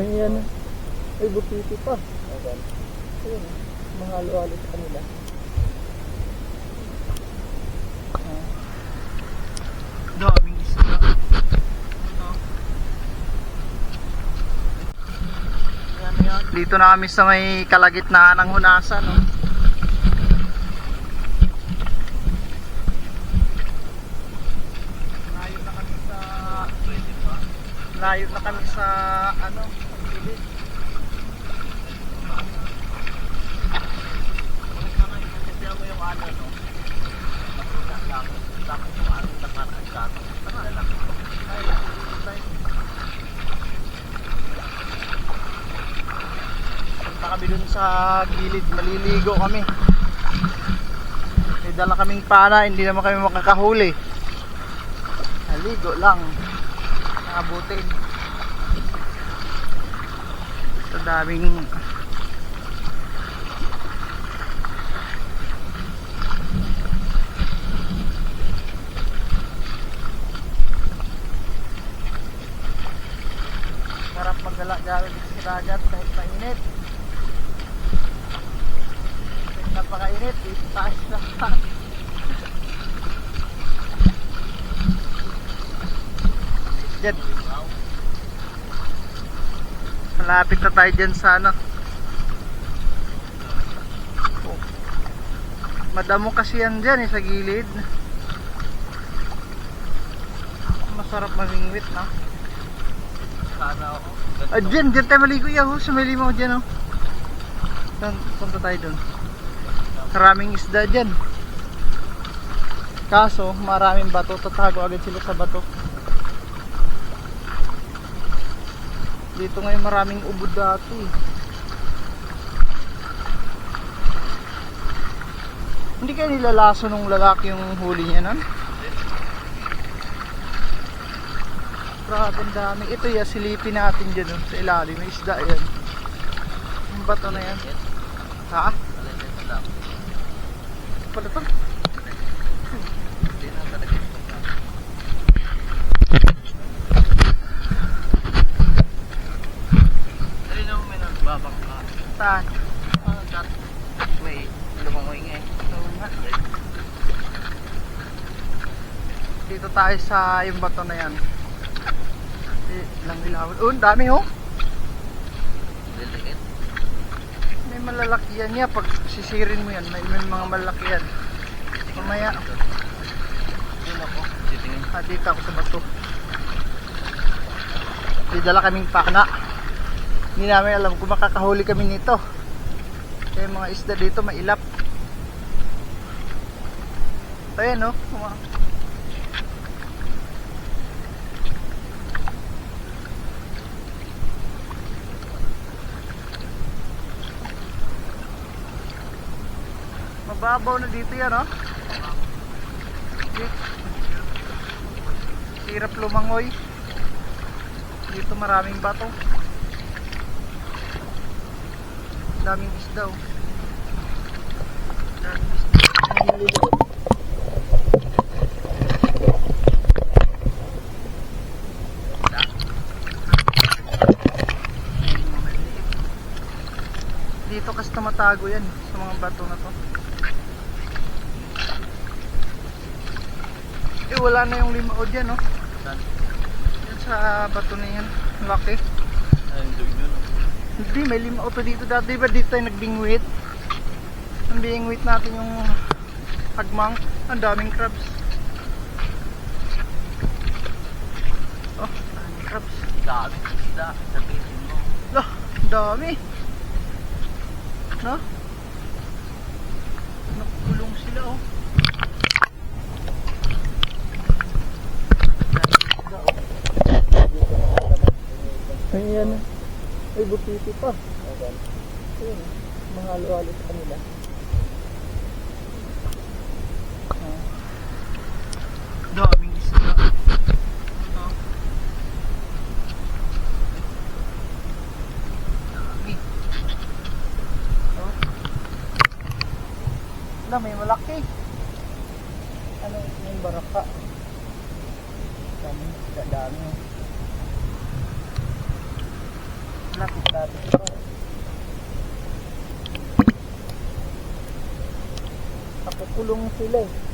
Ayan. Ay, butiti pa. Ayan. Mahalo-halo sa kanila. Daming isda. Ayan, ayan. Dito na kami sa may kalagitnaan ng hunasan. No? Layo na kami sa Layo na kami sa ano, kami dun sa gilid, maliligo kami. May dala kaming pana, hindi naman kami makakahuli. Naligo lang. Nakabutin. Daming Sarap magdala gamit sa dagat kahit mainit. Kahit napakainit, dito tayo lang. Diyan. Malapit na tayo dyan sa ano. Oh. Madamo kasi yan dyan eh, sa gilid. Masarap mamingwit na. Sana ako. Ah, dyan, dyan tayo maligo yaho. Sa may limaw dyan oh. Saan, punta tayo dun. Maraming isda dyan. Kaso, maraming bato. Tatago agad sila sa bato. Dito ngayon maraming ubod dati. Hindi kaya nilalaso nung lalaki yung huli niya nun? Grabe ang dami. Ito ya, silipin natin dyan oh, sa ilalim. May isda yan. Yung bato na yan. Ha? Pala to? Hindi na talaga ito. Dali naman may nagbabang Saan? Ah, dat. May lumangoy nga. Oo nga. Dito tayo sa yung bato na yan. Eh, lang ilawan. Oh, dami oh. Liliit. May malalaki yan niya. Pag sisirin mo yan, may, may mga malalaki yan. Mamaya, Yun ako. Titingin. ah, dito ako sa bato. May dala kaming pakna. Hindi namin alam kung makakahuli kami nito. Kaya mga isda dito mailap. Ayan oh. Mga- Mababaw na dito yan oh. Di- Hirap lumangoy. Dito maraming bato. Daming isda oh. Daming isda. Dito kasi tumatago yan sa mga bato na to. Eh wala na yung limao dyan oh. Saan? Yan sa bato na yan. Laki. Ayun doon yun. Hindi, may lima auto dito dati. Ba dito tayo nagbingwit? Ang bingwit natin yung hagmang. Ang daming crabs. Oh, crabs. Dami isda. Sabihin mo. Lah, dami. No? Nakulong sila oh. Ayan. Ay, butiti pa. Ayan. Mahalo-halo sa kanila. Daming. Oh. Wala, may malaki. Ano yung baraka? Dami, dami. oh. dati ito. Nakukulong sila eh.